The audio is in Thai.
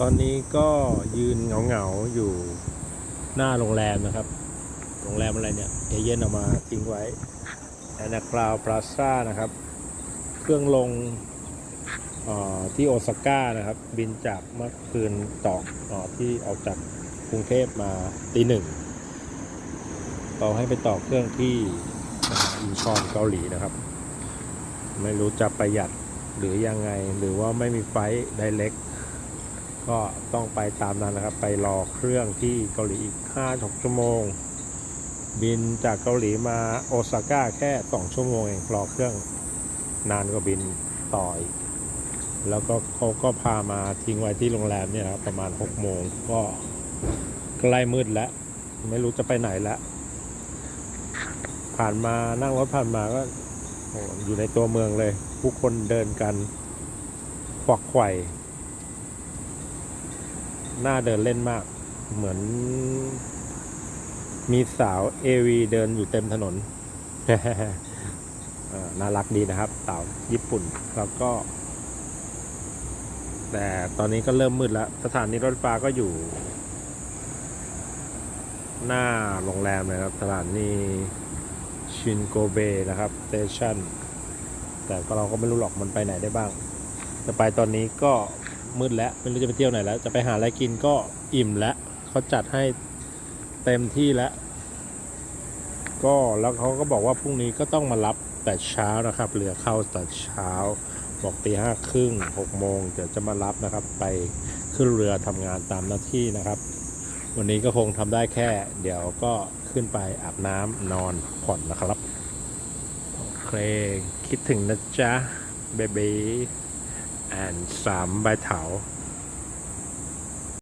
ตอนนี้ก็ยืนเหงาๆอยู่หน้าโรงแรมนะครับ โรงแรมอะไรเนี่ยเอเย่นเอามาทิ้งไว้แอนนาคลาวพลาซ่านะครับ เครื่องลงที่โอซาก้านะครับ บินจากเมื่อคืนตอกเออที่ออกจากกรุงเทพมาตีหนึ่งเราให้ไปต่อเครื่องที่อินชอนเกาหลีนะครับ ไม่รู้จะประหยัดหรือยังไงหรือว่าไม่มีไฟไดเล็ก ก็ต้องไปตามนั้นนะครับ ไปรอเครื่องที่เกาหลีอีก5 6ชั่วโมง บินจากเกาหลีมาโอซาก้าแค่ 2 ชั่วโมงเองรอเครื่องนานกว่าบินต่ออีกแล้วก็เขาก็พามาทิ้งไว้ที่โรงแรมเนี่ยนะครับประมาณ 6 โมงก็ใกล้มืดแล้ว ไม่รู้จะไปไหนแล้ว ผ่านมานั่งรถผ่านมาก็อยู่ในตัวเมืองเลย ผู้คนเดินกันควักไขว่ น่าเดินเล่นมาก เหมือน มีสาวเอวีเดินอยู่เต็มถนนน่ารักดีนะครับ สาวญี่ปุ่นแล้วก็ แต่ตอนนี้ก็เริ่มมืดแล้ว สถานีรถไฟฟ้าก็อยู่ หน้าโรงแรมเลยครับ สถานีชินโกเบนะครับสเตชันแต่ก็เราก็ไม่รู้หรอกมันไปไหนได้บ้าง จะไปตอนนี้ก็ มืดแล้วไม่รู้จะไปเที่ยวไหนแล้ว จะไปหาอะไรกินก็อิ่มแล้วเขาจัดให้เต็มที่แล้วก็แล้วเขาก็บอกว่าพรุ่งนี้ก็ต้องมารับแต่เช้านะครับเรือเข้าแต่เช้า บอกตีห้าครึ่งหกโมงเดี๋ยวจะมารับนะครับ ไปขึ้นเรือทำงานตามหน้าที่นะครับ วันนี้ก็คงทำได้แค่ เดี๋ยวก็ขึ้นไปอาบน้ำนอนผ่อนนะครับโอเคคิดถึงนะจ๊ะเบบี แอนสามใบเถา